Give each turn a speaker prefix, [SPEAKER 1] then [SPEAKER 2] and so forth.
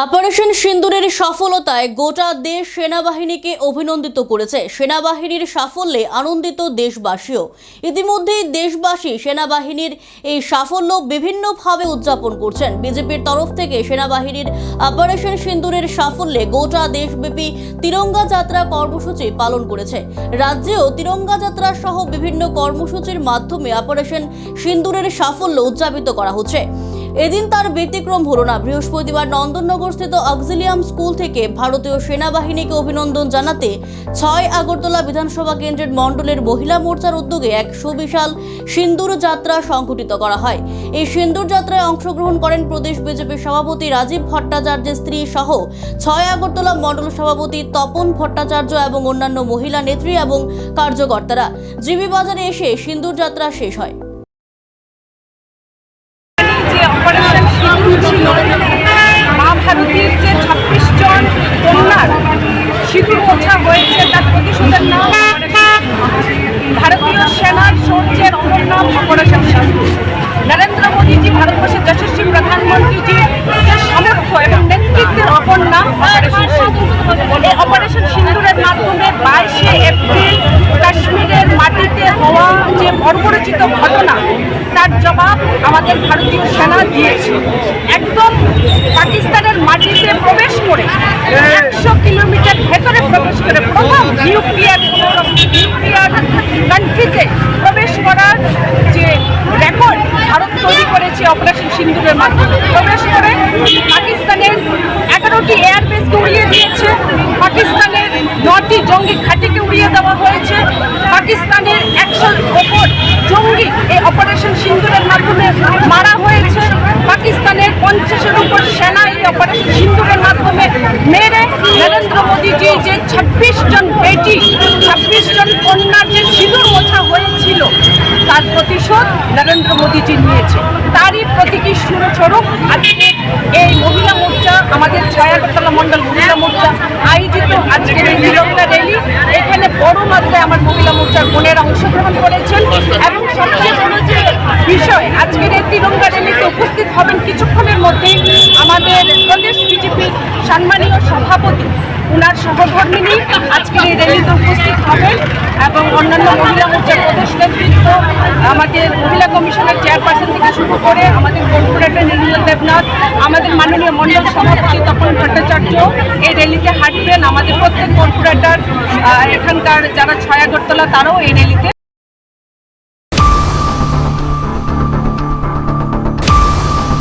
[SPEAKER 1] Operation সিন্দুরের সফলতায় গোটা দেশ সেনাবাহিনীকে অভিনন্দিত করেছে। সেনাবাহিনীর সাফল্যে আনন্দিত দেশবাসীও। ইতিমধ্যেই দেশবাসী সেনাবাহিনীর এই সাফল্য বিভিন্নভাবে উদযাপন করছেন। বিজেপির তরফ থেকে সেনাবাহিনীর অপারেশন সিন্দুরের সাফল্যে গোটা দেশব্যাপী তিরঙ্গা যাত্রা কর্মসূচি পালন করেছে। রাজ্যেও তিরঙ্গা যাত্রা সহ বিভিন্ন কর্মসূচির মাধ্যমে অপারেশন সিন্দুরের সাফল্য উদযাপিত করা হচ্ছে। এদিন তার ব্যতিক্রম হলো না। বৃহস্পতিবার নন্দননগরস্থিত অক্সিলিয়াম স্কুল থেকে ভারতীয় সেনাবাহিনীকে অভিনন্দন জানাতে ছয় আগরতলা বিধানসভা কেন্দ্রের মণ্ডলের মহিলা মোর্চার উদ্যোগে এক সুবিশাল সিন্দুর যাত্রা সংঘটিত করা হয়। এই সিন্দুর যাত্রায় অংশগ্রহণ করেন প্রদেশ বিজেপির সভাপতি রাজীব ভট্টাচার্যের স্ত্রী সহ ছয় আগরতলা মণ্ডল সভাপতি তপন ভট্টাচার্য এবং অন্যান্য মহিলা নেত্রী এবং কার্যকর্তারা। জিবি বাজারে এসে সিন্দুর যাত্রা শেষ হয়
[SPEAKER 2] যে অপারেশন সিঁদুর ছিল মা ভারতীর যে ছাব্বিশ জন কন্যার সিঁদুর মোছা হয়েছে, তার প্রতিশোধের নাম ভারতীয় সেনার সৌর্যের অমর নাম অপারেশন সিঁদুর নরেন্দ্র মোদীজি ভারতবর্ষের যশস্বী প্রধানমন্ত্রীজি সামর্থ্য এবং নেতৃত্বের অপর নাম অপারেশন সিঁদুরের মাধ্যমে বাইশে এপ্রিল কাশ্মীরের মাটিতে হওয়া যে বর্বরচিত ঘটনা, তার জবাব আমাদের ভারতীয় সেনা দিয়েছে। একদম পাকিস্তানের মাটিতে প্রবেশ করে একশো কিলোমিটার ভেতরে প্রবেশ করে প্রথম নিউক্লিয়ার নিউক্লিয়ার কান্ট্রিতে প্রবেশ করার যে রেকর্ড ভারত তৈরি করেছে অপারেশন সিন্দুরের মাধ্যমে। প্রবেশ করে পাকিস্তানের এগারোটি এয়ারবেসকে উড়িয়ে দিয়েছে। পাকিস্তানের নটি জঙ্গি ঘাঁটিকে উড়িয়ে দেওয়া হয়েছে। পাকিস্তানের একশোর ওপর জঙ্গি এই অপারেশন সিন্দুরের মাধ্যমে মারা হয়েছে। পাকিস্তানের পঞ্চাশের উপর সেনা এই অপারেশন সিন্দুরের মাধ্যমে মেরে নরেন্দ্র মোদীজি যে ছাব্বিশ জন বেটি, ছাব্বিশ জন কন্যার যে সিঁদুর মোছা হয়েছিল, তার প্রতিশোধ নরেন্দ্র মোদীজি নিয়েছে। তারই প্রতীকী স্বরূপ আজকে এই মহিলা মোর্চা আমাদের ছয় আগরতলা মন্ডল মহিলা মোর্চা আয়োজিত আজকের এই তিরঙ্গা র্যালি এখানে বড় মাত্রায় আমার মহিলা মোর্চার অংশগ্রহণ করেছেন এবং সবচেয়ে বড় যে বিষয়, আজকের এই তিরঙ্গা র্যালিতে উপস্থিত হবেন কিছুক্ষণের মধ্যেই আমাদের প্রদেশ বিজেপির সম্মানীয় সভাপতি, উনার সহধর্মিনী আজকের এই র্যালিতে উপস্থিত হবেন এবং অন্যান্য মহিলা মোর্চার প্রদেশ নেতৃত্ব, আমাদের মহিলা কমিশনের চেয়ারপারসন থেকে শুরু করে আমাদের কর্পোরেটর নির্মল দেবনাথ, আমাদের মাননীয় মন্ডল সভাপতি তপন ভট্টাচার্য এই র্যালিতে হাঁটবেন। আমাদের প্রত্যেক কর্পোরেটর এখানকার যারা ছয় আগরতলা, তারাও এই র্যালিতে